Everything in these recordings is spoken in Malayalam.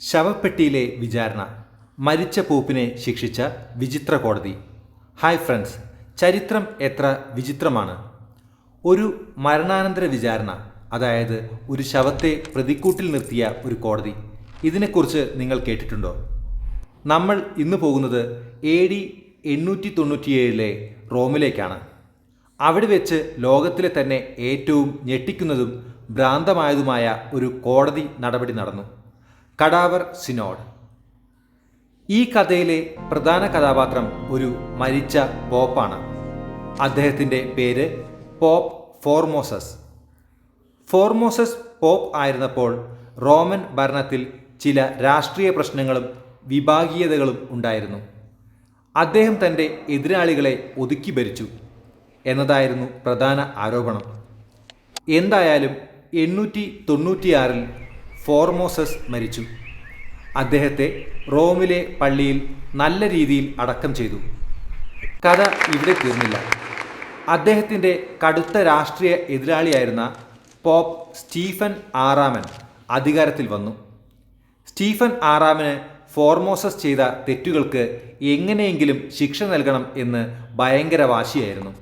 ശവപ്പെട്ടിയിലെ വിചാരണ മരിച്ച പൂപ്പിനെ ശിക്ഷിച്ച വിചിത്ര കോടതി. ഹായ് ഫ്രണ്ട്സ് ചരിത്രം എത്ര വിചിത്രമാണ്? ഒരു മരണാനന്തര വിചാരണ അതായത് ഒരു ശവത്തെ പ്രതിക്കൂട്ടിൽ നിർത്തിയ ഒരു കോടതി. ഇതിനെക്കുറിച്ച് നിങ്ങൾ കേട്ടിട്ടുണ്ടോ? നമ്മൾ ഇന്ന് പോകുന്നത് എ ഡി എണ്ണൂറ്റി തൊണ്ണൂറ്റിയേഴിലെ റോമിലേക്കാണ്. അവിടെ വെച്ച് ലോകത്തിലെ തന്നെ ഏറ്റവും ഞെട്ടിക്കുന്നതും ഭ്രാന്തമായതുമായ ഒരു കോടതി നടപടി നടന്നു. Cadaver synod. ഈ കഥയിലെ പ്രധാന കഥാപാത്രം ഒരു മരിച്ച പോപ്പാണ്. അദ്ദേഹത്തിന്റെ പേര് പോപ്പ് ഫോർമോസസ്. ഫോർമോസസ് പോപ്പ് ആയിരുന്നപ്പോൾ റോമൻ ഭരണത്തിൽ ചില രാഷ്ട്രീയ പ്രശ്നങ്ങളും വിഭാഗീയതകളും ഉണ്ടായിരുന്നു. അദ്ദേഹം തന്റെ എതിരാളികളെ ഒതുക്കി ഭരിച്ചു എന്നതായിരുന്നു പ്രധാന ആരോപണം. എന്തായാലും എണ്ണൂറ്റി തൊണ്ണൂറ്റിയാറിൽ ഫോർമോസസ് മരിച്ചു. അദ്ദേഹത്തെ റോമിലെ പള്ളിയിൽ നല്ല രീതിയിൽ അടക്കം ചെയ്തു. കഥ ഇവിടെ തീർന്നില്ല. അദ്ദേഹത്തിന്റെ കടുത്ത രാഷ്ട്രീയ എതിരാളിയായിരുന്ന പോപ്പ് സ്റ്റീഫൻ ആറാമൻ അധികാരത്തിൽ വന്നു. സ്റ്റീഫൻ ആറാമന് ഫോർമോസസ് ചെയ്ത തെറ്റുകൾക്ക് എങ്ങനെയെങ്കിലും ശിക്ഷ നൽകണം എന്ന് ഭയങ്കര വാശിയായിരുന്നു.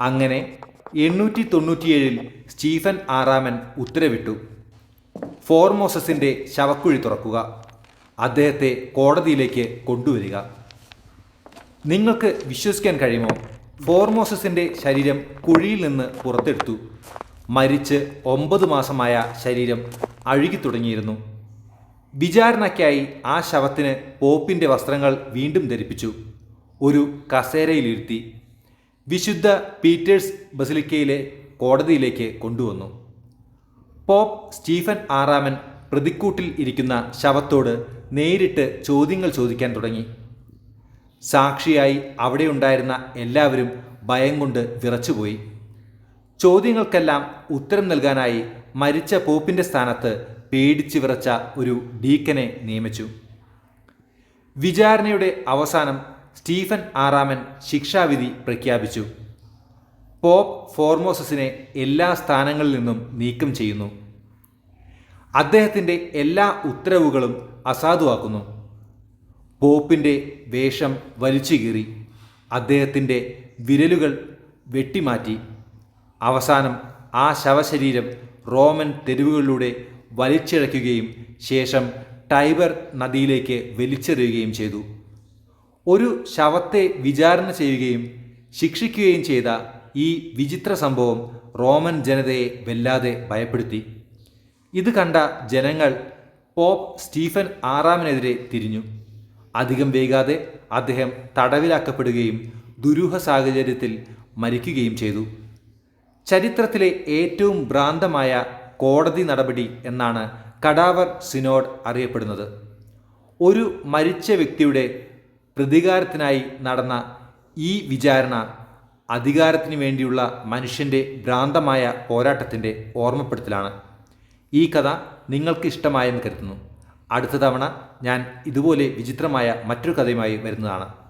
അങ്ങനെ എണ്ണൂറ്റി തൊണ്ണൂറ്റിയേഴിൽ സ്റ്റീഫൻ ആറാമൻ ഉത്തരവിട്ടു. ഫോർമോസസിന്റെ ശവക്കുഴി തുറക്കുക. അദ്ദേഹത്തെ കോടതിയിലേക്ക് കൊണ്ടുവരിക. നിങ്ങൾക്ക് വിശ്വസിക്കാൻ കഴിയുമോ? ഫോർമോസസിന്റെ ശരീരം കുഴിയിൽ നിന്ന് പുറത്തെടുത്തു. മരിച്ച് ഒമ്പത് മാസമായ ശരീരം അഴുകി തുടങ്ങിയിരുന്നു. വിചാരണയ്ക്കായി ആ ശവത്തിന് പോപ്പിന്റെ വസ്ത്രങ്ങൾ വീണ്ടും ധരിപ്പിച്ചു. ഒരു കസേരയിലിരുത്തി. വിശുദ്ധ പീറ്റേഴ്സ് ബസിലിക്കയിലെ കോടതിയിലേക്ക് കൊണ്ടുവന്നു. പോപ്പ് സ്റ്റീഫൻ ആറാമൻ പ്രതിക്കൂട്ടിൽ ഇരിക്കുന്ന ശവത്തോട് നേരിട്ട് ചോദ്യങ്ങൾ ചോദിക്കാൻ തുടങ്ങി. സാക്ഷിയായി അവിടെയുണ്ടായിരുന്ന എല്ലാവരും ഭയം കൊണ്ട് വിറച്ചുപോയി. ചോദ്യങ്ങൾക്കെല്ലാം ഉത്തരം നൽകാനായി മരിച്ച പോപ്പിന്റെ സ്ഥാനത്ത് പേടിച്ചു വിറച്ച ഒരു ഡീക്കനെ നിയമിച്ചു. വിചാരണയുടെ അവസാനം സ്റ്റീഫൻ ആറാമൻ ശിക്ഷാവിധി പ്രഖ്യാപിച്ചു. പോപ്പ് ഫോർമോസസിനെ എല്ലാ സ്ഥാനങ്ങളിൽ നിന്നും നീക്കം ചെയ്യുന്നു. അദ്ദേഹത്തിന്റെ എല്ലാ ഉത്തരവുകളും അസാധുവാക്കുന്നു. പോപ്പിന്റെ വേഷം വലിച്ചു കീറി. അദ്ദേഹത്തിന്റെ വിരലുകൾ വെട്ടിമാറ്റി. അവസാനം ആ ശവശരീരം റോമൻ തെരുവുകളിലൂടെ വലിച്ചിഴയ്ക്കുകയും ശേഷം ടൈബർ നദിയിലേക്ക് വലിച്ചെറിയുകയും ചെയ്തു. ഒരു ശവത്തെ വിചാരണ ചെയ്യുകയും ശിക്ഷിക്കുകയും ചെയ്ത ഈ വിചിത്ര സംഭവം റോമൻ ജനതയെ വല്ലാതെ ഭയപ്പെടുത്തി. ഇത് കണ്ട ജനങ്ങൾ പോപ്പ് സ്റ്റീഫൻ ആറാമിനെതിരെ തിരിഞ്ഞു. അധികം വൈകാതെ അദ്ദേഹം തടവിലാക്കപ്പെടുകയും ദുരൂഹ സാഹചര്യത്തിൽ മരിക്കുകയും ചെയ്തു. ചരിത്രത്തിലെ ഏറ്റവും ഭ്രാന്തമായ കോടതി നടപടി എന്നാണ് കടാവർ സിനോഡ് അറിയപ്പെടുന്നത്. ഒരു മരിച്ച വ്യക്തിയുടെ പ്രതികാരത്തിനായി നടന്ന ഈ വിചാരണ അധികാരത്തിന് വേണ്ടിയുള്ള മനുഷ്യന്റെ ഭ്രാന്തമായ പോരാട്ടത്തിന്റെ ഓർമ്മപ്പെടുത്തലാണ്. ഈ കഥ നിങ്ങൾക്ക് ഇഷ്ടമായെന്ന് കരുതുന്നു. അടുത്ത തവണ ഞാൻ ഇതുപോലെ വിചിത്രമായ മറ്റൊരു കഥയുമായി വരുന്നതാണ്.